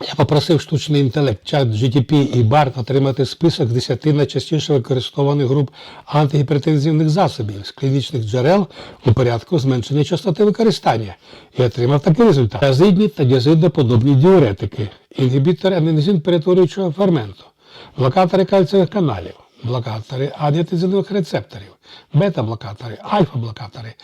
Я попросив штучний інтелект, чат GTP і BART отримати список 10 найчастіше використованих груп антигіпертензивних засобів з клінічних джерел у порядку зменшення частоти використання і отримав такий результат. Азидні та діазидоподобні діуретики, інгібітори анензин перетворюючого ферменту, блокатори кальцієвих каналів, блокатори ангіотензинових рецепторів, бета-блокатори, альфа-блокатори,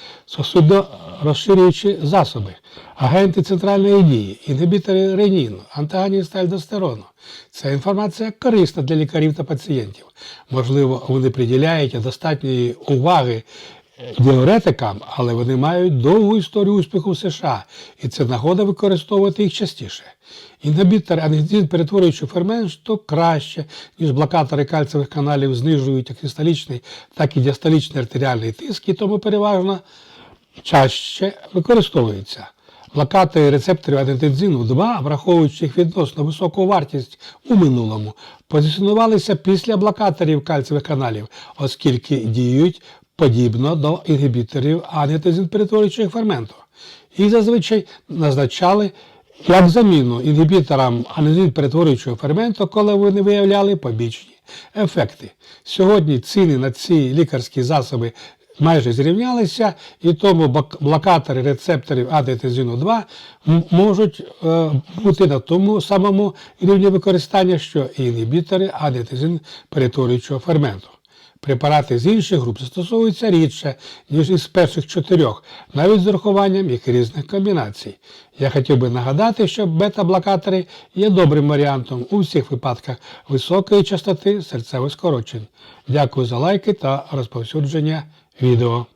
сосудорозширюючі засоби, агенти центральної дії, інгібітори реніну, антагоніст альдостерону. Ця інформація корисна для лікарів та пацієнтів. Можливо, вони приділяють достатньої уваги діуретикам, але вони мають довгу історію успіху в США, і це нагода використовувати їх частіше. Інгібітор ангідин перетворюючи фермент, що краще, ніж блокатори кальцевих каналів знижують як систолічний, так і діастолічний артеріальний тиск, і тому переважно чаще використовуються. Блокатори рецепторів адентензину 2, враховуючи їх відносно високу вартість у минулому, позиціонувалися після блокаторів кальцевих каналів, оскільки діють подібно до інгібіторів ангіотензин перетворюючого ферменту. Їх зазвичай назначали як заміну інгібіторам анезин перетворюючого ферменту, коли вони виявляли побічні ефекти. Сьогодні ціни на ці лікарські засоби майже зрівнялися, і тому блокатори рецепторів адетезину 2 можуть е, бути на тому самому рівні використання, що і інгібітори адетезин перетворюючого ферменту. Препарати з інших груп застосовуються рідше, ніж із перших чотирьох, навіть з урахуванням їх різних комбінацій. Я хотів би нагадати, що бета-блокатори є добрим варіантом у всіх випадках високої частоти серцевих скорочень. Дякую за лайки та розповсюдження 味道。